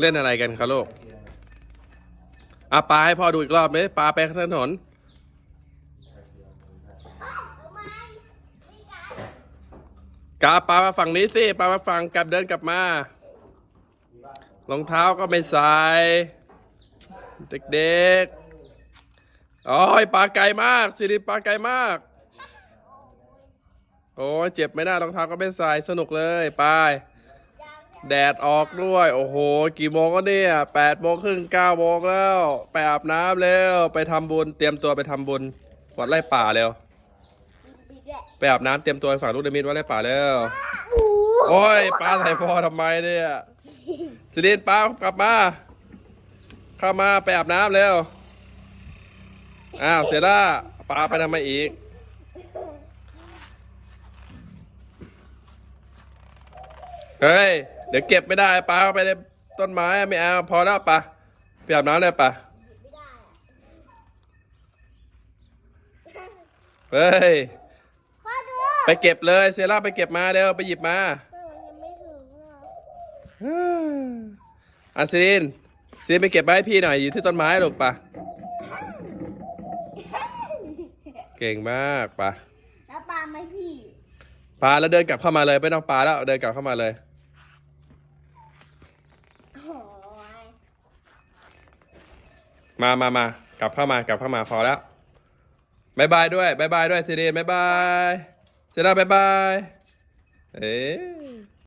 เล่นอะไรกันคะลูกอะปลาให้พ่อดูอีกรอบเลยปลาไปข้างถนน กาปลามาฝั่งนี้สิปลามาฝั่งกลับเดินกลับมารองเท้าก็ไม่ใส่เด็กๆโอ้ยปลาไกลมากสิริปลาไกลมาก โอ้ยเจ็บไหมหน้ารองเท้าก็ไม่ใส่สนุกเลยไป แดดออกด้วย โอ้โห กี่โมงก็เนี่ยแปดโมงครึ่งเก้าโมงแล้ว ไปอาบน้ำเร็วไปทำบุญ เตรียมตัวไปทำบุญ วัดไร่ป่าเร็วไปอาบน้ำเตรียมตัวไปฝังลูกเดมินวัดไร่ป่าเร็วโอ้ยปลาใส่พอทำไมเนี่ยสิรินปลากลับมา เข้ามาไปอาบน้ำเร็วอ้าวเสียละปลาไปทำไมอีกเฮ้ย ดี๋ยวเก็บไม่ได้ปลาเข้าไปในต้นไม้ไม่เอาพอแล้วปะไปอาบน้ำเลยปะเฮ้ยพ่อดูไปเก็บเลยเซร่าไปเก็บมาเดี๋ยวไปหยิบมายังไม่ถึงอะอันซีนซีนไปเก็บมาให้พี่หน่อยอยู่ที่ต้นไม้ลูกปะเก่งมากปะแล้วปลาไหมพี่ปาแล้วเดินกลับเข้ามาเลยไม่ต้องปาแล้วเดินกลับเข้ามาเลยโอ้ ยมามามากลับเข้ามากลับเข้ามาพอแล้วบายบายด้วยบายบายด้วยซีรีบายบายเซร่าบายบาย เอ๊ะ